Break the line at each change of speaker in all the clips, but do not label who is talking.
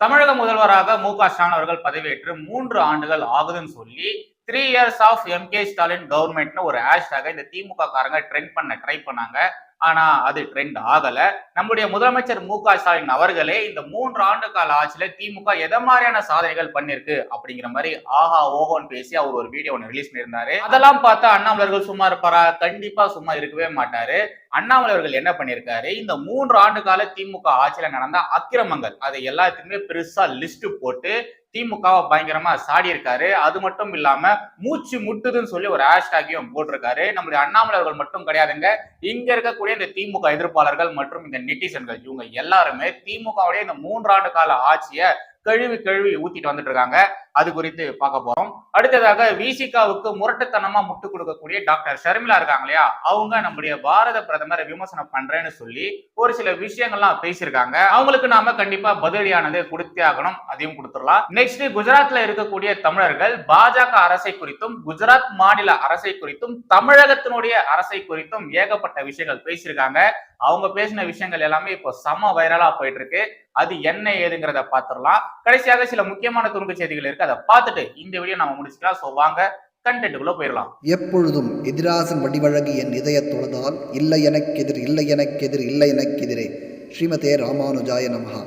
தமிழக முதல்வராக மு க ஸ்டாலின் அவர்கள் பதவியேற்று மூன்று ஆண்டுகள் ஆகுதுன்னு சொல்லி three years of M K Stalin கவர்மெண்ட்னு ஒரு ஹேஷ்டாக இந்த திமுக காரங்க ட்ரெண்ட் பண்ண ட்ரை பண்ணாங்க. ஆனா அது ட்ரெண்ட் ஆகல. நம்முடைய முதலமைச்சர் மு க ஸ்டாலின் அவர்களே இந்த மூன்று ஆண்டு கால ஆட்சியில திமுக எதை மாதிரியான சாதனைகள் பண்ணிருக்கு அப்படிங்கிற மாதிரி ஆஹா ஓஹோன்னு பேசி அவர் ஒரு வீடியோ ஒன்று ரிலீஸ் பண்ணியிருந்தாரு. அதெல்லாம் பார்த்தா அண்ணாமலர்கள் சும்மா இருப்பாரா? கண்டிப்பா சும்மா இருக்கவே மாட்டாரு. அண்ணாமலை அவர்கள் என்ன பண்ணியிருக்காரு? இந்த மூன்று ஆண்டு கால திமுக ஆட்சியில நடந்த அக்கிரமங்கள் அதை எல்லாத்துக்குமே பெருசா லிஸ்ட் போட்டு திமுகவை பயங்கரமா சாடி இருக்காரு. அது மட்டும் இல்லாம மூச்சு முட்டுதுன்னு சொல்லி ஒரு ஹேஷ்டாகையும் போட்டிருக்காரு. நம்முடைய அண்ணாமலை அவர்கள் மட்டும் கிடையாதுங்க. இங்க இருக்கக்கூடிய இந்த திமுக எதிர்ப்பாளர்கள் மற்றும் இந்த நெட்டிசன்கள் இவங்க எல்லாருமே திமுகவுடைய இந்த மூன்றாண்டு கால ஆட்சியை கழுவி கழுவி ஊத்திட்டு வந்துட்டு இருக்காங்க. அது குறித்து பார்க்க போறோம். அடுத்ததாக விசிகாவுக்கு முரட்டுத்தனமா முட்டு கொடுக்கக்கூடிய டாக்டர் ஷர்மிளா இருக்காங்க இல்லையா அவங்க நம்முடைய பாரத பிரதமரை விமர்சனம் பண்றேன்னு சொல்லி ஒரு சில விஷயங்கள்லாம் பேசியிருக்காங்க. அவங்களுக்கு நாம கண்டிப்பா பதிலடியானது கொடுத்தே ஆகணும். அதையும் கொடுத்துடலாம். நெக்ஸ்ட் குஜராத்ல இருக்கக்கூடிய தமிழர்கள் பாஜக அரசை குறித்தும் குஜராத் மாநில அரசை குறித்தும் தமிழகத்தினுடைய அரசை குறித்தும் ஏகப்பட்ட விஷயங்கள் பேசியிருக்காங்க. அவங்க பேசின விஷயங்கள் எல்லாமே இப்போ செம வைரலா போயிட்டு இருக்கு. அது என்ன ஏதுங்கிறத பாத்துடலாம் கடைசியாக சில முக்கியமான துணுக்கு செய்திகள் இருக்கு அதை பார்த்துட்டு இந்த வீடியோ நம்ம முடிச்சுக்கலாம். ஸோ வாங்க கண்டென்ட்டுக்குள்ள போயிடலாம்
எப்பொழுதும் எதிராசன் வடிவழகு என் இதயத் தொழுதால் இல்லை எனக்கெதிர் இல்லை எனக்கெதிர் இல்லை எனக்கெதிரே ஸ்ரீமதே ராமானுஜாய நமஹா.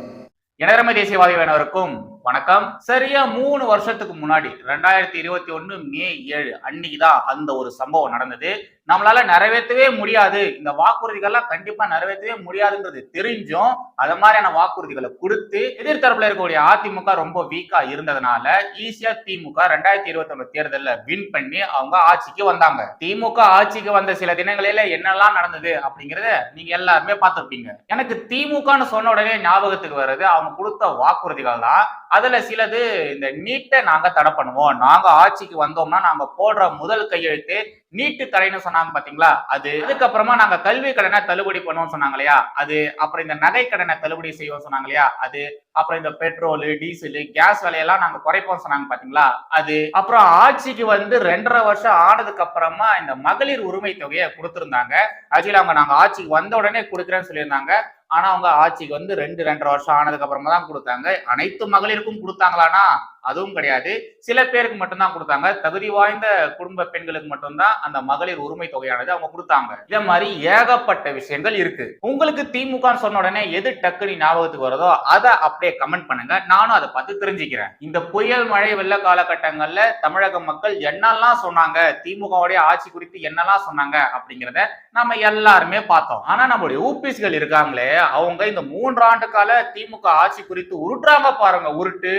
எனதரமை தேசியவாதி வேணவருக்கும் வணக்கம். சரியா மூணு வருஷத்துக்கு முன்னாடி ரெண்டாயிரத்தி இருபத்தி ஒன்று மே ஏழு அன்னைக்கு தான் அந்த ஒரு சம்பவம் நடந்தது. நம்மளால நிறைவேற்றவே முடியாது. இந்த வாக்குறுதிகள்லாம் கண்டிப்பா நிறைவேற்றவே முடியாதுன்றது தெரிஞ்சும் அது மாதிரியான வாக்குறுதிகளை கொடுத்து எதிர்த்தரப்புல இருக்கக்கூடிய அதிமுக ரொம்ப வீக்கா இருந்ததுனால ஈஸியா திமுக ரெண்டாயிரத்தி இருபத்தி ஒண்ணு தேர்தலில் வின் பண்ணி அவங்க ஆட்சிக்கு வந்தாங்க. திமுக ஆட்சிக்கு வந்த சில தினங்களில என்னெல்லாம் நடந்தது அப்படிங்கறத நீங்க எல்லாருமே பார்த்துருப்பீங்க. எனக்கு திமுகன்னு சொன்ன உடனே ஞாபகத்துக்கு வருது அவங்க கொடுத்த வாக்குறுதிகள் தான் அதுல சிலது இந்த நீட்டை நாங்க தடை பண்ணுவோம். நாங்க ஆட்சிக்கு வந்தோம்னா நாங்க போடுற முதல் கையெழுத்து நீட்டு தடைன்னு சொன்னாங்க பாத்தீங்களா? அது அதுக்கப்புறமா நாங்க கல்வி கடனை தள்ளுபடி பண்ணுவோம் சொன்னாங்க இல்லையா? அது அப்புறம் இந்த நகை கடனை தள்ளுபடி செய்வோம் சொன்னாங்க இல்லையா? அது அப்புறம் இந்த பெட்ரோலு டீசலு கேஸ் விலையெல்லாம் நாங்க குறைப்போம் சொன்னாங்க பாத்தீங்களா? அது அப்புறம் ஆட்சிக்கு வந்து ரெண்டரை வருஷம் ஆனதுக்கு அப்புறமா இந்த மகளிர் உரிமை தொகையை கொடுத்திருந்தாங்க. ஆக்சுவலி அவங்க நாங்க ஆட்சிக்கு வந்த உடனே கொடுக்குறேன்னு சொல்லியிருந்தாங்க. ஆனா அவங்க ஆட்சிக்கு வந்து ரெண்டு ரெண்டரை வருஷம் ஆனதுக்கு அப்புறமா தான் கொடுத்தாங்க. அனைத்து மகளிருக்கும் கொடுத்தாங்களானா அதுவும் கிடையாது. சில பேருக்கு மட்டும்தான் கொடுத்தாங்க. தகுதி வாய்ந்த குடும்ப பெண்களுக்கு மட்டும்தான் அந்த மகளிர் உரிமை தொகையானது அவங்க கொடுத்தாங்க. இதே மாதிரி ஏகப்பட்ட விஷயங்கள் இருக்கு. உங்களுக்கு திமுக சொன்ன உடனே எது டக்குனு ஞாபகத்துக்கு வருதோ அதை அப்படியே கமெண்ட் பண்ணுங்க. நானும் அதை பார்த்து தெரிஞ்சுக்கிறேன். இந்த புயல் மழை வெள்ள காலகட்டங்கள்ல தமிழக மக்கள் என்னெல்லாம் சொன்னாங்க? திமுகவுடைய ஆட்சி குறித்து என்னெல்லாம் சொன்னாங்க? அப்படிங்கிறத நம்ம எல்லாருமே பார்த்தோம். ஆனா நம்மளுடைய ஊபிஸ்கள் இருக்காங்களே அவங்க இந்த மூன்றாண்டு கால திமுக ஆட்சி குறித்து உருட்டுறாங்க பாருங்க உருட்டு.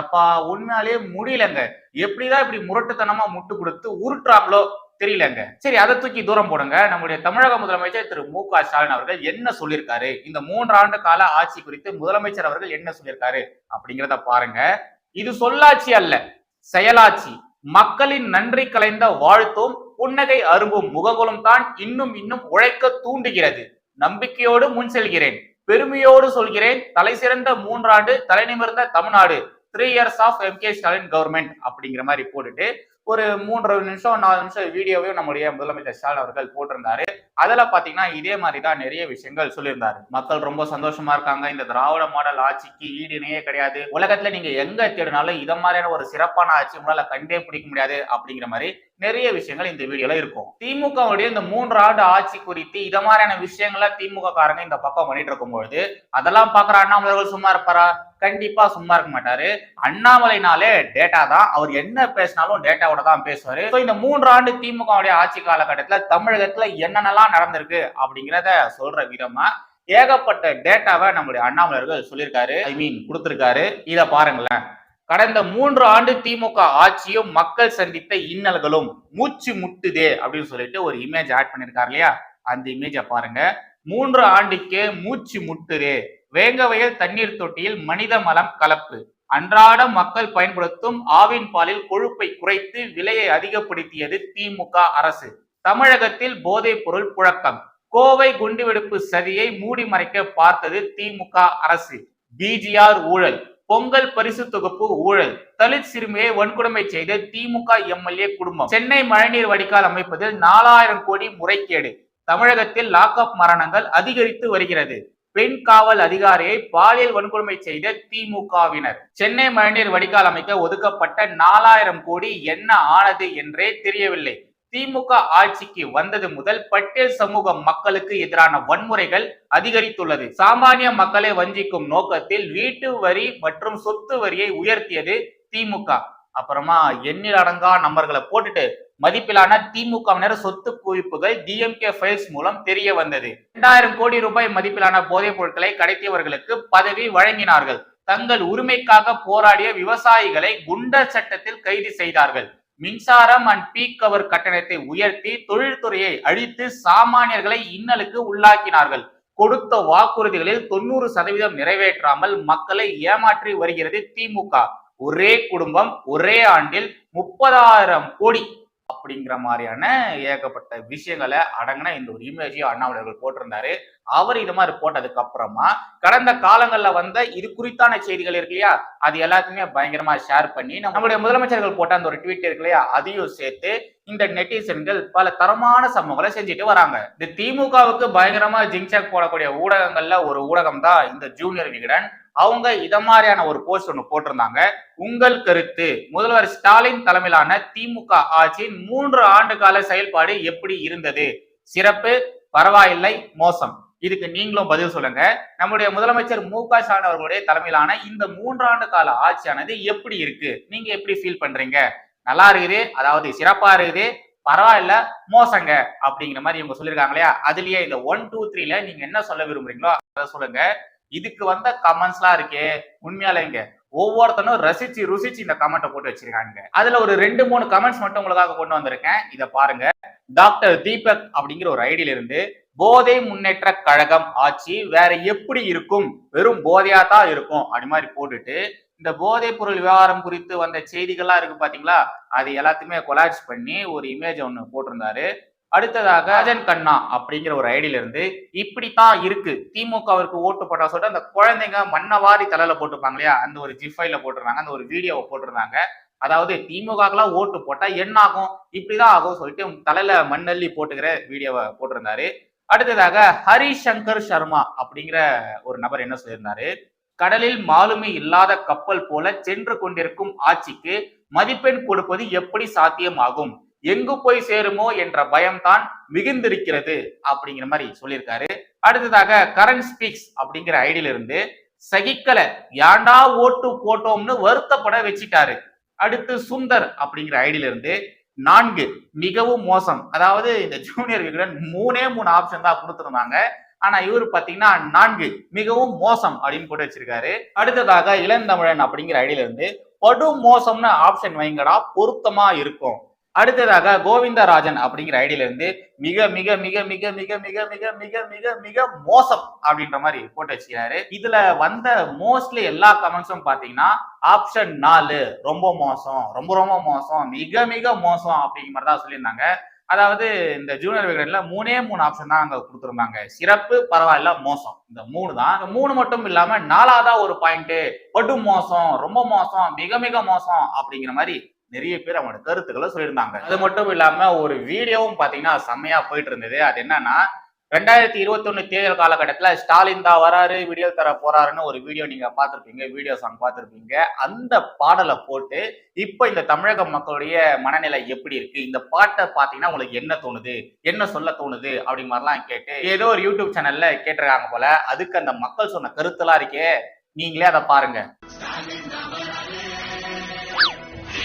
எப்பா உண்மையாலே முடியலங்க. எப்படிதான் இப்படி முரட்டுத்தனமா முட்டு கொடுத்து உருட்டுறாங்களோ தெரியலங்க. சரி அதை தூக்கி தூரம் போடுங்க. நம்முடைய தமிழக முதலமைச்சர் திரு மு க ஸ்டாலின் அவர்கள் என்ன சொல்லியிருக்காரு? இந்த மூன்றாண்டு கால ஆட்சி குறித்து முதலமைச்சர் அவர்கள் என்ன சொல்லியிருக்காரு? அப்படிங்கிறத பாருங்க. இது சொல்லாட்சி அல்ல செயலாட்சி. மக்களின் நன்றி கலைந்த வாழ்த்தும் புன்னகை அரும்பும் முகங்களும் தான் இன்னும் இன்னும் உழைக்க தூண்டுகிறது. நம்பிக்கையோடு முன் செல்கிறேன். பெருமையோடு சொல்கிறேன். தலை சிறந்த மூன்றாண்டு தலைநிமிர்ந்த Tamil Nadu. Three years of M K Stalin government அப்படிங்கிற மாதிரி போட்டுட்டு ஒரு மூன்றரை நிமிஷம் நாலு நிமிஷம் வீடியோவையும் நம்முடைய முதலமைச்சர் ஸ்டாலின் அவர்கள் போட்டிருந்தாரு. அதுல பாத்தீங்கன்னா இதே மாதிரி தான் நிறைய விஷயங்கள் சொல்லியிருந்தாரு. மக்கள் ரொம்ப சந்தோஷமா இருக்காங்க. இந்த திராவிட மாடல் ஆட்சிக்கு ஈடு இணையே கிடையாது. உலகத்துல நீங்க எங்க தேடினாலும் இத மாதிரியான ஒரு சிறப்பான ஆட்சி உங்களால கண்டே பிடிக்க முடியாது அப்படிங்கிற மாதிரி நிறைய விஷயங்கள் இந்த வீடியோல இருக்கும். திமுகவுடைய இந்த மூன்று ஆண்டு ஆட்சி குறித்து இத மாதிரியான விஷயங்கள திமுக காரங்க இந்த பக்கம் பண்ணிட்டு இருக்கும்பொழுது அதெல்லாம் பாக்குற அண்ணாமலைகள் சும்மா இருப்பாரா? கண்டிப்பா சும்மா இருக்க மாட்டாரு. அண்ணாமலைனாலே டேட்டா தான். அவர் என்ன பேசினாலும் டேட்டாவோட தான் பேசுவாரு. இந்த மூன்று ஆண்டு திமுகவுடைய ஆட்சி காலகட்டத்துல தமிழகத்துல என்னென்னலாம் நடந்திருக்கு அப்படிங்கிறத சொல்ற விதமா ஏகப்பட்ட டேட்டாவை நம்முடைய அண்ணாமலர்கள் சொல்லியிருக்காரு. ஐ மீன் கொடுத்திருக்காரு. இதை பாருங்களேன். கடந்த மூன்று ஆண்டு திமுக ஆட்சியும் மக்கள் சந்தித்த இன்னல்களும் மூச்சு முட்டுதே அப்படின்னு சொல்லிட்டு ஒரு இமேஜ் ஆட் பண்ணிருக்காரு இல்லையா? அந்த இமேஜை பாருங்க. மூன்று ஆண்டுக்கே மூச்சு முட்டுதே. வேங்கவயல் தண்ணீர் தொட்டியில் மனித மலம் கலப்பு. அன்றாட மக்கள் பயன்படுத்தும் ஆவின் பாலில் கொழுப்பை குறைத்து விலையை அதிகப்படுத்தியது திமுக அரசு. தமிழகத்தில் போதைப் பொருள் புழக்கம். கோவை குண்டுவெடிப்பு சதியை மூடி மறைக்க பார்த்தது திமுக அரசு. பிஜிஆர் ஊழல். பொங்கல் பரிசு தொகுப்பு ஊழல். தலித் சிறுமியை வன்கொடுமை செய்த திமுக எம்எல்ஏ குடும்பம். சென்னை மழைநீர் வடிகால் அமைப்பதில் நாலாயிரம் கோடி முறைகேடு. தமிழகத்தில் லாக்அப் மரணங்கள் அதிகரித்து வருகிறது. பெண் காவல் அதிகாரியை பாலியல் வன்கொடுமை செய்த திமுகவினர். சென்னை மழைநீர் வடிகால் அமைக்க ஒதுக்கப்பட்ட நாலாயிரம் கோடி என்ன ஆனது என்றே தெரியவில்லை. திமுக ஆட்சிக்கு வந்தது முதல் பட்டேல் சமூக மக்களுக்கு எதிரான வன்முறைகள் அதிகரித்துள்ளது. சாமானிய மக்களை வஞ்சிக்கும் நோக்கத்தில் வீட்டு வரி மற்றும் சொத்து வரியை உயர்த்தியது திமுக. அப்புறமா எண்ணில் அடங்கா நம்பர்களை போட்டுட்டு மதிப்பிலான திமுகவினர் சொத்து குவிப்புகள் டிஎம்கே ஃபைல்ஸ் மூலம் தெரிய வந்தது. இரண்டாயிரம் கோடி ரூபாய் மதிப்பிலான போதைப் பொருட்களை கடத்தியவர்களுக்கு பதவி வழங்கினார்கள். தங்கள் உரிமைக்காக போராடிய விவசாயிகளை குண்டர் சட்டத்தில் கைது செய்தார்கள். மின்சாரம் அண்ட் பீக் கவர் கட்டணத்தை உயர்த்தி தொழில்துறையை அழித்து சாமானியர்களை இன்னலுக்கு உள்ளாக்கினார்கள். கொடுத்த வாக்குறுதிகளில் தொண்ணூறு சதவீதம் நிறைவேற்றாமல் மக்களை ஏமாற்றி வருகிறது திமுக. ஒரே குடும்பம் ஒரே ஆண்டில் முப்பதாயிரம் கோடி அப்படிங்கிற மாதிரியான ஏகப்பட்ட விஷயங்களை அடங்கின இந்த ஒரு இமேஜையும் அண்ணாமலை அவர்கள் போட்டிருந்தாரு. அவர் இது மாதிரி போட்டதுக்கு அப்புறமா கடந்த காலங்கள்ல வந்த இது குறித்தான செய்திகள் இருக்கு இல்லையா? அது எல்லாத்தையுமே பயங்கரமா ஷேர் பண்ணி நம்மளுடைய முதலமைச்சர்கள் போட்ட அந்த ஒரு ட்வீட் இருக்கு இல்லையா? அதையும் சேர்த்து இந்த நெட்டிசன்கள் பல தரமான சம்பவங்களை செஞ்சுட்டு வராங்க. இந்த திமுகவுக்கு பயங்கரமா ஜிங்சாக் போடக்கூடிய ஊடகங்கள்ல ஒரு ஊடகம் தான் இந்த ஜூனியர் விகடன். அவங்க இத மாதிரியான ஒரு போஸ்ட் ஒன்று போட்டிருந்தாங்க. உங்கள் கருத்து. முதல்வர் ஸ்டாலின் தலைமையிலான திமுக ஆட்சியின் மூன்று ஆண்டு கால செயல்பாடு எப்படி இருந்தது? சிறப்பு பரவாயில்லை மோசம். இதுக்கு நீங்களும் பதில் சொல்லுங்க. நம்முடைய முதலமைச்சர் மு க ஸ்டாலின் அவர்களுடைய தலைமையிலான இந்த மூன்றாண்டு கால ஆட்சியானது எப்படி இருக்கு? நீங்க எப்படி ஃபீல் பண்றீங்க? நல்லா இருக்குது அதாவது சிறப்பா இருக்குது பரவாயில்ல மோசங்க அப்படிங்கிற மாதிரி இவங்க சொல்லியிருக்காங்க இல்லையா? அதுலயே இந்த ஒன் டூ த்ரீல நீங்க என்ன சொல்ல விரும்புறீங்களோ அதை சொல்லுங்க. இதுக்கு வந்த கமெண்ட்ஸ்லாம் இருக்கே உண்மையாலேங்க ஒவ்வொருத்தனும் ரசிச்சு ருசிச்சு இந்த கமெண்ட்டை போட்டு வச்சிருக்காங்க அதுல ஒரு ரெண்டு மூணு கமெண்ட்ஸ் மட்டும் உங்களுக்காக கொண்டு வந்திருக்கேன். இதை பாருங்க. டாக்டர் தீபக் அப்படிங்கிற ஒரு ஐடியில இருந்து போதை முன்னேற்ற கழகம் ஆட்சி வேற எப்படி இருக்கும்? வெறும் போதையா தான் இருக்கும். அப்படி மாதிரி போட்டுட்டு இந்த போதைப் பொருள் விவகாரம் குறித்து வந்த செய்திகள்லாம் இருக்கு பாத்தீங்களா? அது எல்லாத்தையுமே கொலாஜ் பண்ணி ஒரு இமேஜ் ஒன்று போட்டிருந்தாரு. அடுத்ததாக ராஜன் கண்ணா அப்படிங்கிற ஒரு ஐடியில இருந்து இப்படித்தான் இருக்கு. திமுகவிற்கு ஓட்டு போட்டா சொல்லிட்டு அந்த குழந்தைங்க மண்ணை வாரி தலையில போட்டுப்பாங்க இல்லையா? அந்த ஒரு ஜிஃபைல போட்டிருந்தாங்க. அந்த ஒரு வீடியோவை போட்டிருந்தாங்க. அதாவது திமுகக்கெல்லாம் ஓட்டு போட்டா என்ன ஆகும்? இப்படிதான் ஆகும் சொல்லிட்டு தலையில மண்ணள்ளி போட்டுக்கிற வீடியோவை போட்டிருந்தாரு. அடுத்ததாக ஹரிசங்கர் சர்மா அப்படிங்கிற ஒரு நபர் என்ன சொல்லியிருந்தாரு? கடலில் மாலுமி இல்லாத கப்பல் போல சென்று கொண்டிருக்கும் ஆட்சிக்கு மதிப்பெண் கொடுப்பது எப்படி சாத்தியமாகும்? எங்கு போய் சேருமோ என்ற பயம்தான் மிகுந்திருக்கிறது அப்படிங்கிற மாதிரி சொல்லியிருக்காரு. அடுத்ததாக கரண்ட் ஸ்பீக்ஸ் அப்படிங்கிற ஐடியில இருந்து சகிக்கல ஏன்டா ஓட்டு போட்டோம்னு வருத்தப்பட வச்சிட்டாரு. அடுத்து சுந்தர் அப்படிங்கிற ஐடியில இருந்து நான்கு. மிகவும் மோசம். அதாவது இந்த ஜூனியர் விகடன் மூணே மூணு ஆப்ஷன் தான் கொடுத்துருந்தாங்க. ஆனா இவர் பாத்தீங்கன்னா நான்கு. மிகவும் மோசம் அப்படின்னு போட்டு வச்சிருக்காரு. அடுத்ததாக இளந்தமிழன் அப்படிங்கிற ஐடியில இருந்து படு மோசம்னு ஆப்ஷன் வைங்கடா பொருத்தமா இருக்கும். அடுத்ததாக கோவிந்தராஜன் அப்படிங்கிற ஐடியில இருந்து மிக மிக மிக மிக மிக மிக மிக மிக மிக மிக மோசம் அப்படின்ற மாதிரி போட்டு வச்சுக்கிறாரு. இதுல வந்த மோஸ்ட்லி எல்லா கமெண்ட்ஸும் பாத்தீங்கன்னா ஆப்ஷன் நாலு ரொம்ப மோசம் ரொம்ப ரொம்ப மோசம் மிக மிக மோசம் அப்படிங்கிற மாதிரி தான் சொல்லியிருந்தாங்க. அதாவது இந்த ஜூனியர் விகடன்ல மூணே மூணு ஆப்ஷன் தான் அங்க கொடுத்துருந்தாங்க. சிறப்பு பரவாயில்ல மோசம். இந்த மூணு தான். இந்த மூணு மட்டும் இல்லாம நாலாவதா ஒரு பாயிண்ட் படு மோசம் ரொம்ப மோசம் மிக மிக மோசம் அப்படிங்கிற மாதிரி நிறைய பேர் அவங்களோட கருத்துக்களை சொல்லியிருந்தாங்க. அது மட்டும் இல்லாம ஒரு வீடியோவும் பாத்தீங்கன்னா செம்மையா போயிட்டு இருந்தது. அது என்னன்னா ரெண்டாயிரத்தி இருபத்தி ஒண்ணு தேர்தல் காலகட்டத்துல ஸ்டாலின் தான் வராரு வீடியோ தர போறாருன்னு ஒரு வீடியோ நீங்க பார்த்துருப்பீங்க வீடியோ சாங் பார்த்துருப்பீங்க. அந்த பாடலை போட்டு இப்ப இந்த தமிழக மக்களுடைய மனநிலை எப்படி இருக்கு? இந்த பாட்டை பாத்தீங்கன்னா உங்களுக்கு என்ன தோணுது? என்ன சொல்ல தோணுது? அப்படி மாதிரிலாம் கேட்டு ஏதோ ஒரு யூடியூப் சேனல்ல கேட்டிருக்காங்க போல அதுக்கு அந்த மக்கள் சொன்ன கருத்தெல்லாம் இருக்கே. நீங்களே அதை பாருங்க.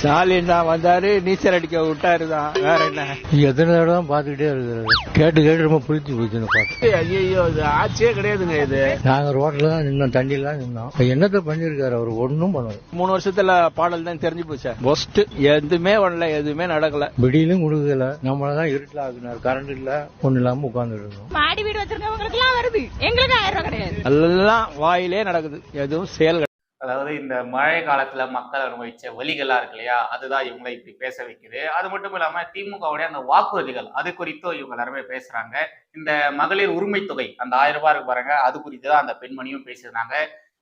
ஸ்டாலின் தான் வந்தாரு நீச்சல் அடிக்க விட்டாரு தான். வேற என்ன?
எத்தனை தடவை தான் பார்த்துக்கிட்டே இருக்கிறது கேட்டு கேட்டு ரொம்ப புளிச்சு போச்சுன்னு பார்த்து.
ஐயோ இது ஆட்சியே கிடையாதுங்க இது.
நாங்கள் ரோட்டில் தான் நின்னோம் தண்ணியில் தான் நின்னோம். என்னத்தை பண்ணியிருக்காரு அவர்? ஒன்றும் பண்ணல.
மூணு வருஷத்துல பாடல் தான் தெரிஞ்சு போச்சு? ஒஸ்ட் எதுவுமே பண்ணல எதுவுமே நடக்கல.
விடியிலும் கொடுக்கல. நம்மள தான் இருட்டில் ஆக்குனார். கரண்ட் இல்லை ஒன்றும் இல்லாமல் உட்காந்துட்டு இருந்தோம்.
மாடி வீடு வச்சிருக்கவங்களுக்கு எல்லாம் வருது. எங்களுக்கு ஆயிரம் ரூபாய் கிடையாது.
எல்லாம் வாயிலே நடக்குது. எதுவும் செயல் கிடையாது.
அதாவது இந்த மழை காலத்துல மக்கள் அனுபவிச்ச வழிகளா இருக்கு இல்லையா? அதுதான் இவங்களை இப்படி பேச வைக்குது. அது மட்டும் இல்லாம திமுகவுடைய அந்த வாக்குறுதிகள் அது குறித்தும் இவங்க எல்லாருமே பேசுறாங்க. இந்த மகளிர் உரிமை தொகை அந்த ஆயிரம் ரூபாய் இருக்கு பாருங்க அது குறித்து தான் அந்த பெண்மணியும் பேசியிருந்தாங்க.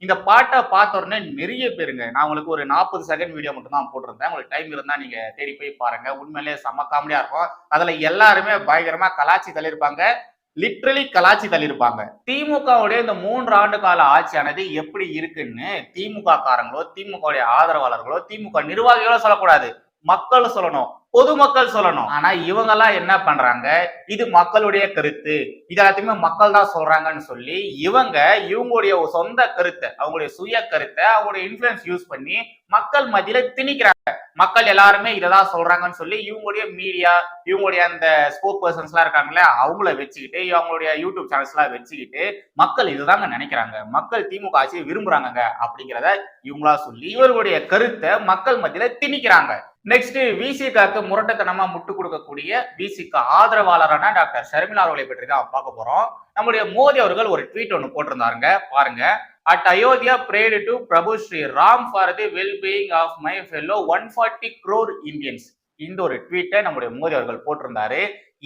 இந்த பாட்டை பார்த்த உடனே நிறைய பேருங்க நான் உங்களுக்கு ஒரு நாற்பது செகண்ட் வீடியோ மட்டும் தான் போட்டிருந்தேன். உங்களுக்கு டைம் இருந்தா நீங்க தேடி போய் பாருங்க. உண்மையிலேயே செம்ம காமெடியா இருக்கும். அதுல எல்லாருமே பயங்கரமா கலாச்சி தள்ளியிருப்பாங்க. லிட்ரலி கலாச்சி தள்ளியிருப்பாங்க. திமுகவுடைய இந்த மூன்று ஆண்டு கால ஆட்சியானது எப்படி இருக்குன்னு திமுக காரங்களோ திமுகவுடைய ஆதரவாளர்களோ திமுக நிர்வாகிகளோ சொல்லக்கூடாது. மக்கள் சொல்லணும் பொதுமக்கள் சொல்லணும். ஆனா இவங்க எல்லாம் என்ன பண்றாங்க? இது மக்களுடைய கருத்து. இது எல்லாத்தையுமே மக்கள் தான் சொல்றாங்கன்னு சொல்லி இவங்க இவங்களுடைய சொந்த கருத்தை அவங்களுடைய சுய கருத்தை அவங்களுடைய இன்ஃபுளுன்ஸ் யூஸ் பண்ணி மக்கள் மத்தியில திணிக்கிறாங்க. மக்கள் எல்லாருமே இதை தான் சொல்றாங்கன்னு சொல்லி இவங்களுடைய மீடியா இவங்களுடைய அந்த ஸ்போக் பர்சன்ஸ் எல்லாம் இருக்காங்களே அவங்கள வச்சுக்கிட்டு அவங்களுடைய யூடியூப் சேனல்ஸ் எல்லாம் வச்சுக்கிட்டு மக்கள் இதுதாங்க நினைக்கிறாங்க. மக்கள் திமுக ஆட்சியை விரும்புறாங்க அப்படிங்கிறத இவங்களா சொல்லி இவர்களுடைய கருத்தை மக்கள் மத்தியில திணிக்கிறாங்க. நெக்ஸ்ட் விசிகாக்கு முரட்டத்தனமா முட்டு கொடுக்கக்கூடிய விசிகா ஆதரவாளரான டாக்டர் ஷர்மிலா அவர்களை பற்றி தான் பார்க்க போறோம். நம்முடைய மோடி அவர்கள் ஒரு ட்வீட் ஒன்று போட்டிருந்தாருங்க. பாருங்க. At Ayodhya prayed to Prabhu Shri Ram for the well being of my fellow one forty crore Indians இந்த ஒரு ட்வீட்டை நம்முடைய மோடி அவர்கள் போட்டிருந்தாரு.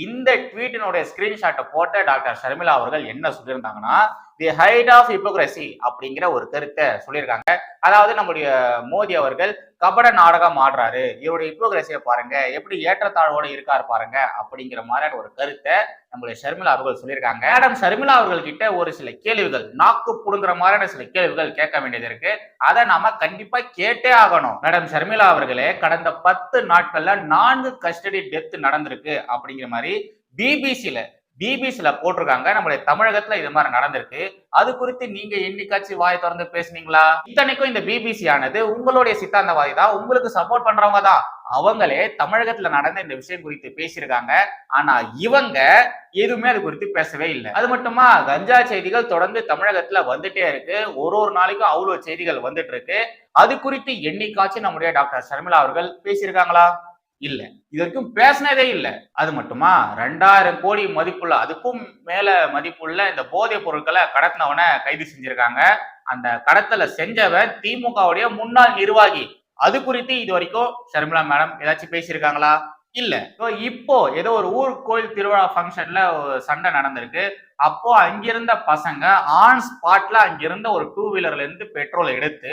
இந்த ட்வீட்டினுடைய ஸ்கிரீன்ஷாட்டை போட்ட டாக்டர் ஷர்மிளா அவர்கள் என்ன சொல்லியிருந்தாங்கன்னா தி ஹைட் ஆஃப் ஹிப்போக்ரசி அப்படிங்கிற ஒரு கருத்தை சொல்லியிருக்காங்க. அதாவது நம்முடைய மோடி அவர்கள் கபட நாடகம் ஆடுறாரு. இவருடைய ஹிப்போக்ரஸியை பாருங்க எப்படி ஏற்றத்தாழ்வோட இருக்காரு பாருங்க அப்படிங்கிற மாதிரியான ஒரு கருத்தை நம்மளுடைய ஷர்மிளா அவர்கள் சொல்லியிருக்காங்க. மேடம் ஷர்மிளா அவர்கள் கிட்ட ஒரு சில கேள்விகள் நாக்கு புடுங்குற மாதிரியான சில கேள்விகள் கேட்க வேண்டியது இருக்கு. அதை நாம கண்டிப்பா கேட்டே ஆகணும். மேடம் ஷர்மிளா அவர்களே கடந்த பத்து நாட்கள்ல நான்கு கஸ்டடி டெத் நடந்திருக்கு அப்படிங்கிற மாதிரி பிபிசியில பிபிசில போட்டிருக்காங்க. நம்மளுடைய தமிழகத்துல இது மாதிரி நடந்திருக்கு. அது குறித்து நீங்க என்னைக்காச்சும் வாய் திறந்து பேசுனீங்களா? இத்தனைக்கும் இந்த பிபிசி ஆனது உங்களுடைய சித்தாந்தவாதி தான். உங்களுக்கு சப்போர்ட் பண்றவங்க தான். அவங்களே தமிழகத்துல நடந்த இந்த விஷயம் குறித்து பேசியிருக்காங்க. ஆனா இவங்க எதுவுமே அது குறித்து பேசவே இல்லை. அது மட்டுமா? கஞ்சா செய்திகள் தொடர்ந்து தமிழகத்துல வந்துட்டே இருக்கு. ஒரு ஒரு நாளைக்கும் அவ்வளவு செய்திகள் வந்துட்டு இருக்கு. அது குறித்து என்னைக்காச்சும் நம்முடைய டாக்டர் ஷர்மிளா அவர்கள் பேசியிருக்காங்களா? இல்ல. இது வரைக்கும் பேசினதே இல்லை. அது மட்டுமா? ரெண்டாயிரம் கோடி மதிப்புள்ள அதுக்கும் மேல மதிப்புள்ள இந்த போதைப் பொருட்களை கடத்தினவனை கைது செஞ்சிருக்காங்க. அந்த கடத்தல செஞ்சவன் திமுகவுடைய முன்னாள் நிர்வாகி. அது குறித்து இது வரைக்கும் ஷர்மிளா மேடம் ஏதாச்சும் பேசியிருக்காங்களா? இல்ல. இப்போ ஏதோ ஒரு ஊர் கோயில் திருவிழா ஃபங்க்ஷன்ல ஒரு சண்டை நடந்திருக்கு. அப்போ அங்கிருந்த பசங்க ஆன் ஸ்பாட்ல அங்கிருந்த ஒரு டூ வீலர்ல இருந்து பெட்ரோல் எடுத்து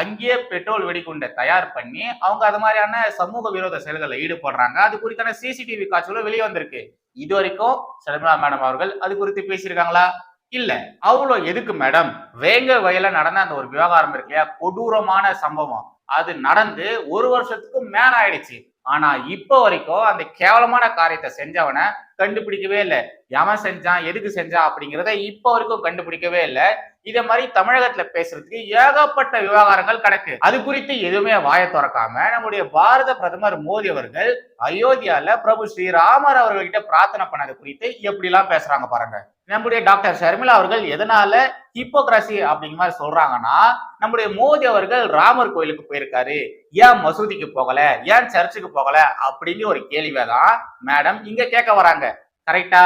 அங்கேயே பெட்ரோல் வெடிகுண்டை தயார் பண்ணி அவங்க அது மாதிரியான சமூக விரோத செயல்களில் ஈடுபடுறாங்க. அது குறித்தான சிசிடிவி காட்சிகளும் வெளியே வந்திருக்கு. இது வரைக்கும் ஷர்மிளா மேடம் அவர்கள் அது குறித்து பேசியிருக்காங்களா? இல்ல. அவ்வளோ எதுக்கு மேடம் வேங்க வயல நடந்த அந்த ஒரு விவகாரம் இருக்கு இல்லையா? கொடூரமான சம்பவம். அது நடந்து ஒரு வருஷத்துக்கும் மேல ஆயிடுச்சு. ஆனா இப்போ வரைக்கும் அந்த கேவலமான காரியத்தை செஞ்சவனை கண்டுபிடிக்கவே இல்லை. எவன் செஞ்சான் எதுக்கு செஞ்சான் அப்படிங்கிறத இப்போ வரைக்கும் கண்டுபிடிக்கவே இல்லை. இதை மாதிரி தமிழகத்துல பேசுறதுக்கு ஏகப்பட்ட விவகாரங்கள் கிடக்கு. அது குறித்து எதுவுமே வாய திறக்காம நம்முடைய பாரத பிரதமர் மோடி அவர்கள் அயோத்தியால பிரபு ஸ்ரீராமர் அவர்கள்கிட்ட பிரார்த்தனை பண்ணது குறித்து எப்படி எல்லாம் பேசுறாங்க பாருங்க. நம்முடைய டாக்டர் ஷர்மிளா அவர்கள் எதனால ஹிப்போக்ரசி அப்படிங்கிற மாதிரி சொல்றாங்கன்னா நம்முடைய மோதி அவர்கள் ராமர் கோயிலுக்கு போயிருக்காரு. ஏன் மசூதிக்கு போகல? ஏன் சர்ச்சுக்கு போகல? அப்படிங்கிற ஒரு கேள்வியை தான் மேடம் இங்க கேட்க வராங்க. கரெக்டா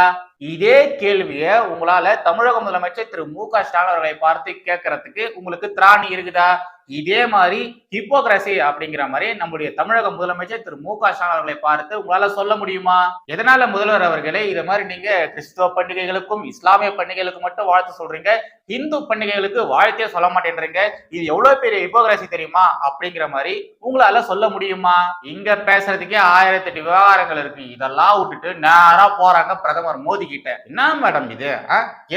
இதே கேள்வியை உங்களால தமிழக முதலமைச்சர் திரு மு க ஸ்டாலின் அவர்களை பார்த்து கேட்கறதுக்கு உங்களுக்கு திராணி இருக்குதா? இதே மாதிரி ஹிப்போக்ரசி அப்படிங்கிற மாதிரி நம்முடைய தமிழக முதலமைச்சர் திரு மு க ஸ்டாலின் அவர்களை பார்த்து உங்களால சொல்ல முடியுமா? எதனால முதல்வர் அவர்களே இது மாதிரி நீங்க கிறிஸ்துவ பண்டிகைகளுக்கும் இஸ்லாமிய பண்டிகைகளுக்கும் மட்டும் வாழ்த்து சொல்றீங்க? இந்து பண்டிகைகளுக்கு வாழ்த்தே சொல்ல மாட்டேன்றீங்க. இது எவ்வளவு பெரிய ஹிப்போக்ரசி தெரியுமா? அப்படிங்கிற மாதிரி உங்களால சொல்ல முடியுமா? இங்க பேசுறதுக்கே ஆயிரத்தி எட்டு விவகாரங்கள் இருக்கு. இதெல்லாம் விட்டுட்டு நேரா போறாங்க பிரதமர் மோடி கிட்ட என்ன மேடம் இது?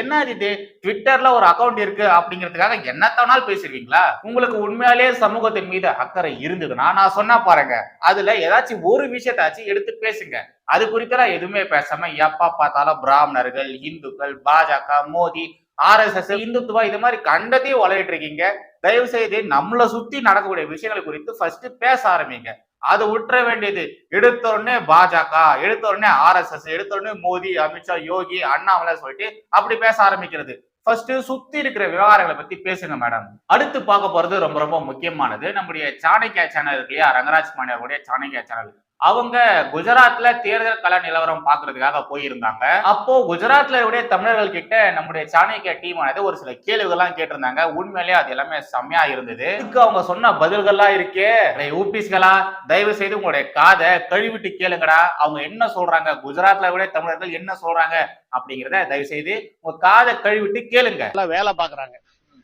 என்ன இது? ட்விட்டர்ல ஒரு அக்கவுண்ட் இருக்கு அப்படிங்கிறதுக்காக என்னத்தவனால் பேசிருக்கீங்களா உங்களுக்கு உண்மையாலே சமூகத்தின் மீது அக்கறை இருந்ததுன்னா நான் சொன்னா பாருங்க அதுல ஏதாச்சும் ஒரு விஷயத்தாச்சும் எடுத்து பேசுங்க. அது குறித்தெல்லாம் எதுவுமே பேசாம எப்ப பார்த்தாலும் பிராமணர்கள் இந்துக்கள் பாஜக மோடி ஆர்எஸ்எஸ் இந்துத்துவா இது மாதிரி கண்டத்தையும் வளரிட்டு இருக்கீங்க. தயவு செய்து நம்மளை சுத்தி நடக்கக்கூடிய விஷயங்கள் குறித்து ஃபர்ஸ்ட் பேச ஆரம்பிங்க. அது உற்ற வேண்டியது. எடுத்த உடனே பாஜக எடுத்த உடனே ஆர்எஸ்எஸ் எடுத்த உடனே மோடி அமித்ஷா யோகி அண்ணாமலை சொல்லிட்டு அப்படி பேச ஆரம்பிக்கிறது. ஃபர்ஸ்ட் சுத்தி இருக்கிற விவகாரங்களை பத்தி பேசுங்க மேடம் அடுத்து பார்க்க போறது ரொம்ப ரொம்ப முக்கியமானது. நம்முடைய சாணக்கியா சேனல் இருக்கு இல்லையா? ரங்கராஜ் மாணியாருடைய சாணக்கியா சேனல் அவங்க குஜராத்ல தேர்தல் கள நிலவரம் பாக்குறதுக்காக போயிருந்தாங்க. அப்போ குஜராத்ல உடைய தமிழர்கள் கிட்ட நம்முடைய சாணக்கிய டீம் ஆனது ஒரு சில கேள்விகள்லாம் கேட்டிருந்தாங்க. உண்மையிலேயே அது எல்லாமே செம்மையா இருந்தது. இதுக்கு அவங்க சொன்ன பதில்கள்லாம் இருக்கே. ஊபிஸ்களா தயவு செய்து உங்களுடைய காதை கழுவிட்டு கேளுங்கடா. அவங்க என்ன சொல்றாங்க? குஜராத்ல உடைய தமிழர்கள் என்ன சொல்றாங்க? அப்படிங்கிறத தயவு செய்து உங்க காதை கழுவிட்டு கேளுங்க.
எல்லாம் வேலை பாக்குறாங்க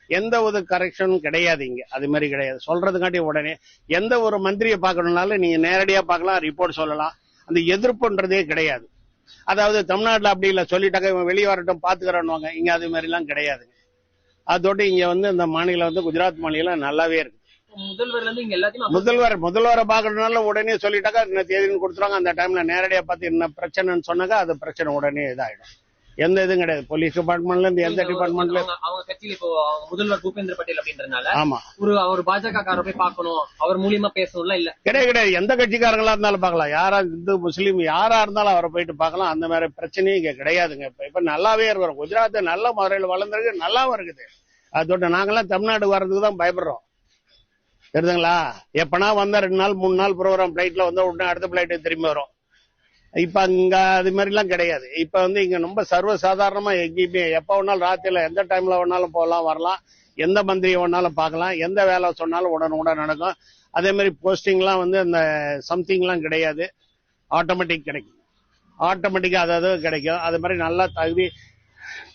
எந்த ஒரு கரெக்ஷனும் கிடையாது இங்க. அது மாதிரி கிடையாது. சொல்றதுக்காட்டி உடனே எந்த ஒரு மந்திரியை பார்க்கணும்னாலும் நீங்க நேரடியா பார்க்கலாம் ரிப்போர்ட் சொல்லலாம். அந்த எதிர்ப்புன்றதே கிடையாது. அதாவது தமிழ்நாட்டுல அப்படி இல்லை. சொல்லிட்டாக்க இவன் வெளியே வரட்டும் பாத்துக்கிறோன்னுவாங்க. இங்க அது மாதிரி எல்லாம் கிடையாதுங்க அதோட இங்க வந்து இந்த மாநிலம் வந்து குஜராத் மாநிலம் நல்லாவே இருக்கு. முதல்வர் முதல்வரை பாக்குறதுனால உடனே சொல்லிட்டாக்கா என்ன தேதின்னு கொடுத்துருவாங்க. அந்த டைம்ல நேரடியா பார்த்து என்ன பிரச்சனைன்னு சொன்னாக்கா அது பிரச்சனை உடனே இதாயிடும். எந்த இதுவும் கிடையாது. போலீஸ் டிபார்ட்மெண்ட்ல இருந்து எந்த டிபார்ட்மெண்ட்ல
அவங்க கட்சியில இப்போ முதல்வர் பூபேந்திர பட்டேல் அப்படின்றதுனால
ஆமா.
ஒரு அவர் பாஜக காரரை போய் பார்க்கணும். அவர் மூலியமா பேசணும்ல இல்ல.
கிடையாது கிடையாது. எந்த கட்சிக்காரங்களா இருந்தாலும் பார்க்கலாம். யாரா இந்து முஸ்லீம் யாரா இருந்தாலும் அவரை போயிட்டு பார்க்கலாம். அந்த மாதிரி பிரச்சனையும் இங்க கிடையாதுங்க. இப்ப இப்ப நல்லாவே இருக்கிறோம் குஜராத் நல்ல முறையில் வளர்ந்துருக்கு. நல்லாவும் இருக்குது. அதோட நாங்கெல்லாம் தமிழ்நாடு வர்றதுக்கு தான் பயப்படுறோம். தெரியுதுங்களா? எப்பனா வந்தா ரெண்டு நாள் மூணு நாள் ப்ரோக்ராம் பிளைட்ல வந்தா உடனே அடுத்த பிளைட் திரும்பி வரும். இப்ப அங்க அது மாதிரி எல்லாம் கிடையாது. இப்ப வந்து இங்க ரொம்ப சர்வ சாதாரணமா எங்கேயுமே எப்ப வேணாலும் ராத்திரில எந்த டைம்ல வேணாலும் போகலாம் வரலாம். எந்த மந்திரியை வேணாலும் பார்க்கலாம். எந்த வேலை சொன்னாலும் உடனே உடனே நடக்கும். அதே மாதிரி போஸ்டிங்லாம் வந்து அந்த சம்திங்லாம் கிடையாது. ஆட்டோமேட்டிக் கிடைக்கும். ஆட்டோமேட்டிக்கா அதாவது கிடைக்கும். அது மாதிரி நல்லா தகுதி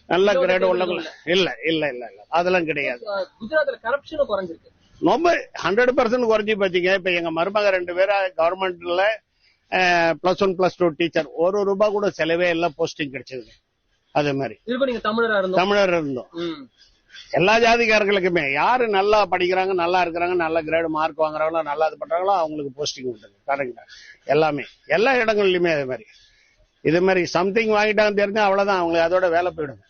நல்ல கிரேடு உள்ளவங்க இல்ல. இல்ல இல்ல இல்ல அதெல்லாம் கிடையாது.
குஜராத்ல குறைஞ்சிருக்கு.
ரொம்ப ஹண்ட்ரட் பர்சன்ட் குறைஞ்சி போச்சுங்க. இப்ப எங்க மருமக ரெண்டு பேரும் கவர்மெண்ட்ல plus one plus two teacher ஒரு ரூபாய் கூட செலவே இல்ல போஸ்டிங் கிடைச்சது அதே மாதிரி.
தமிழரா இருந்தோம்?
தமிழர் இருந்தோம்.
ம்.
எல்லா ஜாதிக்காரர்களுக்குமே யாரு நல்லா படிக்கிறாங்க நல்லா இருக்கிறாங்க நல்ல கிரேடு மார்க் வாங்குறாங்களோ நல்லா இது பண்றாங்களோ அவங்களுக்கு போஸ்டிங் உண்டு கரெக்டா எல்லாமே. எல்லா இடங்கள்லயுமே அதே மாதிரி. இது மாதிரி சம்திங் வாங்கிட்டாங்க தெரிஞ்சா அவ்வளவுதான். அவங்களுக்கு அதோட வேலை போயிடும்.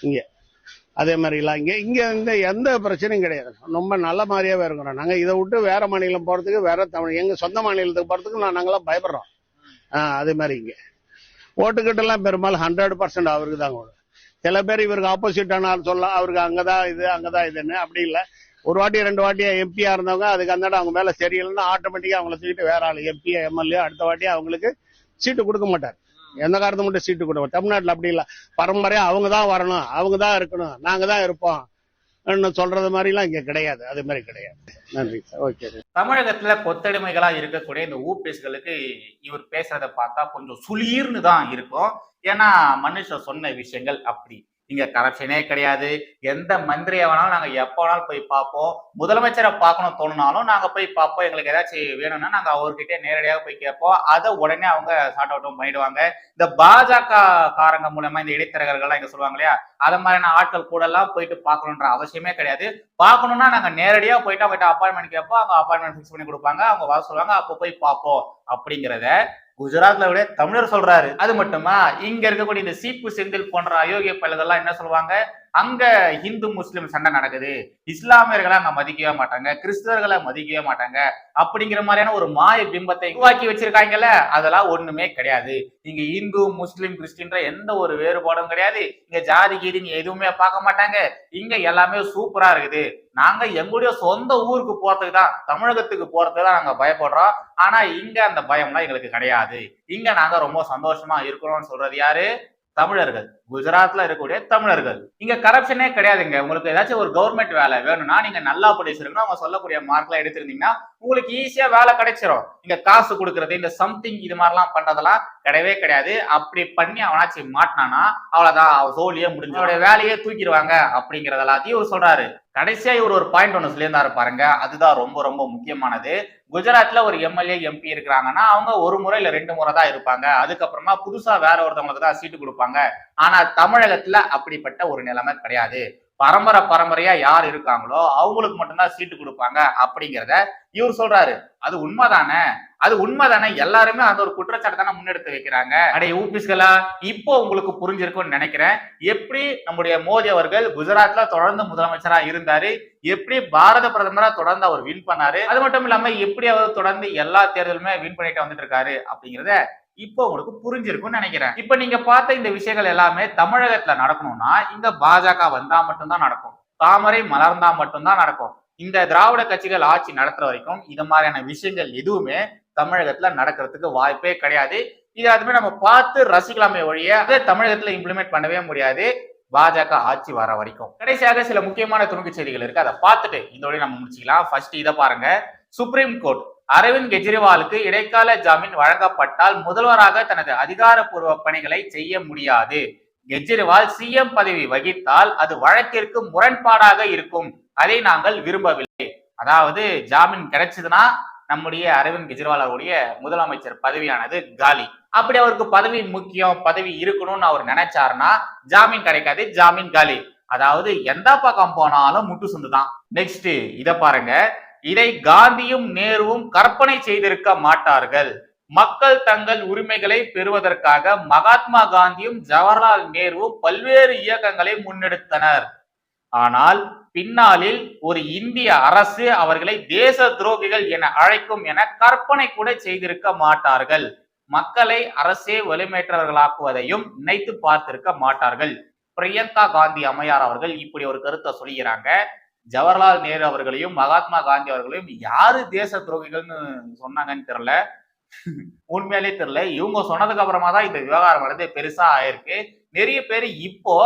இங்க. அதே மாதிரி எல்லாம் இங்க இங்க வந்து எந்த பிரச்சனையும் கிடையாது. ரொம்ப நல்ல மாதிரியாவே இருக்கிறோம். நாங்க இதை விட்டு வேற மாநிலம் போறதுக்கு வேற தமிழ் எங்க சொந்த மாநிலத்துக்கு போறதுக்கு நான் நாங்களாம் பயப்படுறோம். ஆஹ் அதே மாதிரி இங்க. ஓட்டுக்கிட்டெல்லாம் பெரும்பாலும் ஹண்ட்ரட் பர்சன்ட் அவருக்கு தான் ஓடும் சில பேர் இவருக்கு ஆப்போசிட் ஆனாலும் சொல்லலாம். அவருக்கு அங்கதான் இது அங்கதான் இதுன்னு. அப்படி இல்ல. ஒரு வாட்டி ரெண்டு வாட்டி எம்பியா இருந்தவங்க அதுக்கு அந்த அவங்க மேல சரியில்லைன்னா ஆட்டோமேட்டிக்கா அவங்கள தூக்கிட்டு வேற ஆளு. எம்பி எம்எல்ஏ அடுத்த வாட்டி அவங்களுக்கு சீட்டு கொடுக்க மாட்டார். எந்த காரணத்தை மட்டும் சீட்டு கொடுக்க தமிழ்நாட்டில் அப்படி இல்லை. பரம்பரையா அவங்க தான் வரணும். அவங்க தான் இருக்கணும். நாங்க தான் இருப்போம். சொல்றது மாதிரி எல்லாம் இங்க கிடையாது. அது மாதிரி கிடையாது. நன்றி. ஓகே.
தமிழகத்துல கொத்தடிமைகளா இருக்கக்கூடிய இந்த ஊபிஎஸ்களுக்கு இவர் பேசுறத பார்த்தா கொஞ்சம் சுளீர்னு தான் இருக்கும். ஏன்னா மனுஷன் சொன்ன விஷயங்கள் அப்படி. இங்க கரப்ஷனே கிடையாது. எந்த மந்திரியை வேணாலும் நாங்க எப்போ வேணாலும் போய் பார்ப்போம். முதலமைச்சரை பார்க்கணும் தோணுனாலும் நாங்க போய் பார்ப்போம். எங்களுக்கு ஏதாச்சும் வேணும்னா நாங்க அவர்கிட்ட நேரடியாக போய் கேட்போம். அதை உடனே அவங்க சார்ட் அவுட்டும் பண்ணிடுவாங்க. இந்த பாஜக காரங்க மூலமா இந்த இடைத்தரகர்கள்லாம் இங்க சொல்லுவாங்க இல்லையா? அத மாதிரியான ஆட்கள் கூட எல்லாம் போயிட்டு பார்க்கணுன்ற அவசியமே கிடையாது. பார்க்கணும்னா நாங்க நேரடியா போயிட்டு அவங்ககிட்ட அப்பாயின்மெண்ட் கேட்போம். அவங்க அப்பாயின்மெண்ட் ஃபிக்ஸ் பண்ணி கொடுப்பாங்க. அவங்க வர சொல்லுவாங்க. அப்போ போய் பார்ப்போம். அப்படிங்கிறத குஜராத்ல விட தமிழர் சொல்றாரு. அது மட்டுமா? இங்க இருக்கக்கூடிய இந்த சீப்பு செந்தில் போன்ற அயோக்கிய பயிலதெல்லாம் என்ன சொல்லுவாங்க? அங்க இந்து முஸ்லிம் சண்டை நடக்குது. இஸ்லாமியர்களை அங்க மதிக்கவே மாட்டாங்க. கிறிஸ்தவர்களை மதிக்கவே மாட்டாங்க. அப்படிங்கிற மாதிரியான ஒரு மாய பிம்பத்தை உருவாக்கி வச்சிருக்காங்கல்ல அதெல்லாம் ஒண்ணுமே கிடையாது. இங்க இந்து முஸ்லிம் கிறிஸ்டின்ற எந்த ஒரு வேறுபாடும் கிடையாது. இங்க ஜாதி கீதின்னு எதுவுமே பார்க்க மாட்டாங்க. இங்க எல்லாமே சூப்பரா இருக்குது. நாங்க எங்களுடைய சொந்த ஊருக்கு போறதுக்கு தான் தமிழகத்துக்கு போறதுக்கு தான் நாங்க பயப்படுறோம். ஆனா இங்க அந்த பயம்லாம் எங்களுக்கு கிடையாது. இங்க நாங்க ரொம்ப சந்தோஷமா இருக்கிறோம்னு சொல்றது யாரு? தமிழர்கள். குஜராத்ல இருக்கக்கூடிய தமிழர்கள். இங்க கரப்ஷனே கிடையாதுங்க. உங்களுக்கு ஏதாச்சும் ஒரு கவர்மெண்ட் வேலை வேணும்னா நீங்க நல்லா படிச்சிருக்கணும் அவங்க சொல்லக்கூடிய மார்க்லாம் எடுத்திருந்தீங்கன்னா உங்களுக்கு ஈஸியா வேலை கிடைச்சிரும். இங்க காசு கொடுக்கறது இந்த சம்திங் இது மாதிரிலாம் பண்றதெல்லாம் கிடையவே கிடையாது. அப்படி பண்ணி அவனாச்சும் மாட்டினானா அவ்வளவுதான் அவன் சோழியே முடிஞ்சு அவருடைய வேலையே தூக்கிடுவாங்க அப்படிங்கறது எல்லாத்தையும் இவர் சொல்றாரு. கடைசியா இவர் ஒரு பாயிண்ட் ஒன்று சொல்லியிருந்தாரு பாருங்க. அதுதான் ரொம்ப ரொம்ப முக்கியமானது. குஜராத்ல ஒரு எம்எல்ஏ எம்பி இருக்கிறாங்கன்னா அவங்க ஒரு முறை இல்ல ரெண்டு முறை தான் இருப்பாங்க. அதுக்கப்புறமா புதுசா வேற ஒருத்தவங்களுக்கு தான் சீட்டு கொடுப்பாங்க. ஆனா தமிழகத்துல அப்படிப்பட்ட ஒரு நிலைமை கிடையாது. பரம்பரை பரம்பரையா யார் இருக்காங்களோ அவங்களுக்கு மட்டும்தான் சீட்டு கொடுப்பாங்க அப்படிங்கிறத இவர் சொல்றாரு. அது உண்மைதானே? அது உண்மைதானே? எல்லாருமே அந்த ஒரு குற்றச்சாட்டு தானே முன்னெடுத்து வைக்கிறாங்க. அடைய ஊபிஸ்களா இப்போ உங்களுக்கு புரிஞ்சிருக்கும்னு நினைக்கிறேன். எப்படி நம்முடைய மோடி அவர்கள் குஜராத்ல தொடர்ந்து முதலமைச்சரா இருந்தாரு? எப்படி பாரத பிரதமரா தொடர்ந்து அவர் வின் பண்ணாரு? அது மட்டும் இல்லாம எப்படி அவர் தொடர்ந்து எல்லா தேர்தலுமே வின் பண்ணிட்டு வந்துட்டு இருக்காரு அப்படிங்கிறத இப்போ உங்களுக்கு புரிஞ்சிருக்கும்னு நினைக்கிறேன். இப்போ நீங்க பார்த்த இந்த விஷயங்கள் எல்லாமே தமிழகத்துல நடக்கணும்னா இந்த பாஜக வந்தா மட்டும்தான் நடக்கும். தாமரை மலர்ந்தா மட்டும்தான் நடக்கும். இந்த திராவிட கட்சிகள் ஆட்சி நடத்துற வரைக்கும் இது மாதிரியான விஷயங்கள் எதுவுமே தமிழகத்துல நடக்கிறதுக்கு வாய்ப்பே கிடையாது. இது அதுமே நம்ம பார்த்து ரசிக்கலாமே ஒழிய அதை தமிழகத்துல இம்ப்ளிமெண்ட் பண்ணவே முடியாது. பாஜக ஆட்சி வர வரைக்கும். கடைசியாக சில முக்கியமான துணுக்கு செய்திகள் இருக்கு. அதை பார்த்துட்டு இந்த வழி நம்ம முடிச்சுக்கலாம். ஃபர்ஸ்ட் இதை பாருங்க. சுப்ரீம் கோர்ட் அரவிந்த் கெஜ்ரிவாலுக்கு இடைக்கால ஜாமீன் வழங்கப்பட்டால் முதல்வராக தனது அதிகாரப்பூர்வ பணிகளை செய்ய முடியாது. கெஜ்ரிவால் சிஎம் பதவி வகித்தால் அது வழக்கிற்கு முரண்பாடாக இருக்கும். அதை நாங்கள் விரும்பவில்லை. அதாவது ஜாமீன் கிடைச்சதுன்னா நம்முடைய அரவிந்த் கெஜ்ரிவால் அவருடைய முதலமைச்சர் பதவியானது காலி. அப்படி அவருக்கு பதவி முக்கியம் பதவி இருக்கணும்னு அவர் நினைச்சாருன்னா ஜாமீன் கிடைக்காது ஜாமீன் காலி. அதாவது எந்த பக்கம் போனாலும் முட்டு சொந்து தான் நெக்ஸ்ட் இதை பாருங்க. இதை காந்தியும் நேருவும் கற்பனை செய்திருக்க மாட்டார்கள். மக்கள் தங்கள் உரிமைகளை பெறுவதற்காக மகாத்மா காந்தியும் ஜவஹர்லால் நேருவும் பல்வேறு இயக்கங்களை முன்னெடுத்தனர். ஆனால் பின்னாளில் ஒரு இந்திய அரசு அவர்களை தேச துரோகிகள் என அழைக்கும் என கற்பனை கூட செய்திருக்க மாட்டார்கள். மக்களை அரசே வலிமேற்றவர்களாக்குவதையும் நினைத்து பார்த்திருக்க மாட்டார்கள். பிரியங்கா காந்தி அம்மையார் அவர்கள் இப்படி ஒரு கருத்தை சொல்லுகிறாங்க ஜவஹர்லால் நேரு அவர்களையும் மகாத்மா காந்தி அவர்களையும் யாரு தேச துரோகிகள்னு சொன்னாங்கன்னு தெரியல. உண்மையாலே தெரியல. இவங்க சொன்னதுக்கு அப்புறமா தான் இந்த விவகாரம் வந்து பெருசா ஆயிருக்கு. நிறைய பேர் இப்போ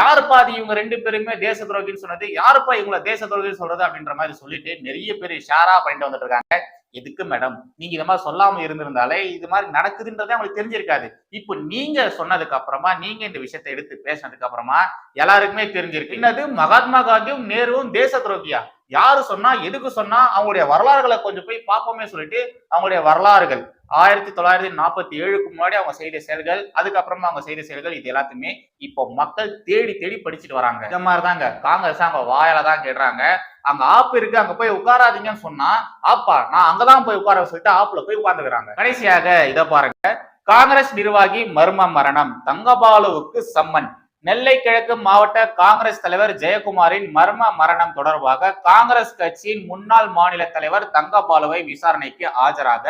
யாருப்பா அது இவங்க ரெண்டு பேருமே தேச துரோகின்னு சொன்னது? யாருப்பா இவங்கள தேச துரோகின்னு சொல்றது அப்படின்ற மாதிரி சொல்லிட்டு நிறைய பேர் ஷேரா பண்ணிட்டு வந்துட்டு இருக்காங்க. எதுக்கு மேடம் நீங்க இந்த மாதிரி சொல்லாம இருந்திருந்தாலே இது மாதிரி நடக்குதுன்றதே அவங்களுக்கு தெரிஞ்சிருக்காது. இப்போ நீங்க சொன்னதுக்கு அப்புறமா நீங்க இந்த விஷயத்தை எடுத்து பேசினதுக்கு அப்புறமா எல்லாருக்குமே தெரிஞ்சிருக்கு. என்னது? மகாத்மா காந்தியும் நேருவும் தேச துரோகியா? யாரு சொன்னா எதுக்கு சொன்னா அவங்களுடைய வரலாறுகளை கொஞ்சம் போய் பார்ப்போமே சொல்லிட்டு அவங்களுடைய வரலாறுகள். ஆயிரத்தி தொள்ளாயிரத்தி நாற்பத்தி ஏழுக்கு முன்னாடி அவங்க செய்த செயல்கள் அதுக்கப்புறமா அவங்க செய்த செயல்கள் இது எல்லாத்தையுமே இப்போ மக்கள் தேடி தேடி படிச்சுட்டு வராங்க. இந்த மாதிரி தாங்க காங்கிரஸ் அவங்க வாயால தான் கேடுறாங்க. அங்க ஆப் இருக்கு அங்க போய் உட்காராதீங்கன்னு சொன்னா ஆப்பா நான் அங்கதான் போய் உட்கார சொல்லிட்டு ஆப்ல போய் உட்கார்ந்துக்கிறாங்க. கடைசியாக இதை பாருங்க. காங்கிரஸ் நிர்வாகி மர்ம மரணம். தங்கபாலுவுக்கு சம்மன். நெல்லை கிழக்கு மாவட்ட காங்கிரஸ் தலைவர் ஜெயக்குமாரின் மர்ம மரணம் தொடர்பாக காங்கிரஸ் கட்சியின் முன்னாள் மாநில தலைவர் தங்கபாலுவை விசாரணைக்கு ஆஜராக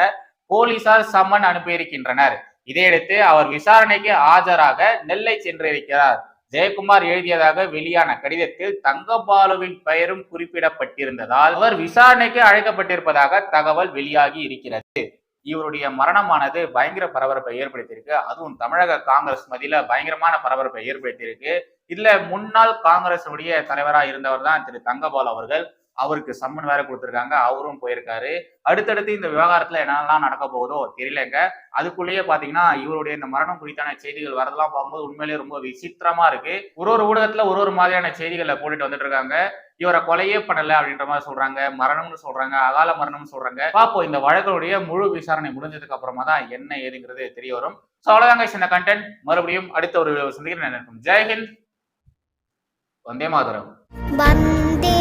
போலீசார் சம்மன் அனுப்பியிருக்கின்றனர். இதையடுத்து அவர் விசாரணைக்கு ஆஜராக நெல்லை சென்றிருக்கிறார். ஜெயக்குமார் எழுதியதாக வெளியான கடிதத்தில் தங்கபாலுவின் பெயரும் குறிப்பிடப்பட்டிருந்ததால் அவர் விசாரணைக்கு அழைக்கப்பட்டிருப்பதாக தகவல் வெளியாகி இருக்கிறது. இவருடைய மரணமானது பயங்கர பரபரப்பை ஏற்படுத்தியிருக்கு. அதுவும் தமிழக காங்கிரஸ் மத்தியில பயங்கரமான பரபரப்பை ஏற்படுத்தியிருக்கு. இதுல முன்னாள் காங்கிரசுடைய தலைவராக இருந்தவர் தான் திரு தங்கபால் அவர்கள். அவருக்கு சம்மன் வேற கொடுத்துருக்காங்க அவரும் போயிருக்காரு. அடுத்தடுத்து இந்த விவகாரத்துல என்னெல்லாம் நடக்க போகுதோ தெரியலங்க. அதுக்குள்ளேயே பாத்தீங்கன்னா இவருடைய இந்த மரணம் குறித்தான செய்திகள் வரதெல்லாம் பார்க்கும்போது உண்மையிலேயே ரொம்ப விசித்திரமா இருக்கு. ஒரு ஒரு ஊடகத்துல ஒரு ஒரு மாதிரியான செய்திகளை போட்டுட்டு வந்துட்டு இருக்காங்க. இவரை கொலையே பண்ணல அப்படின்ற மாதிரி சொல்றாங்க. மரணம்னு சொல்றாங்க. அகால மரணம்னு சொல்றாங்க. பாப்போம் இந்த வழக்கினுடைய முழு விசாரணை முடிஞ்சதுக்கு அப்புறமா தான் என்ன ஏதுங்கிறது தெரிய வரும். சோ அவ்வளவுதாங்க சின்ன கண்டென்ட் மறுபடியும் அடுத்த ஒரு சந்திக்கிறேன். நினைக்கும் ஜெயஹிந்த் வந்தே மாதரம்.
வந்தே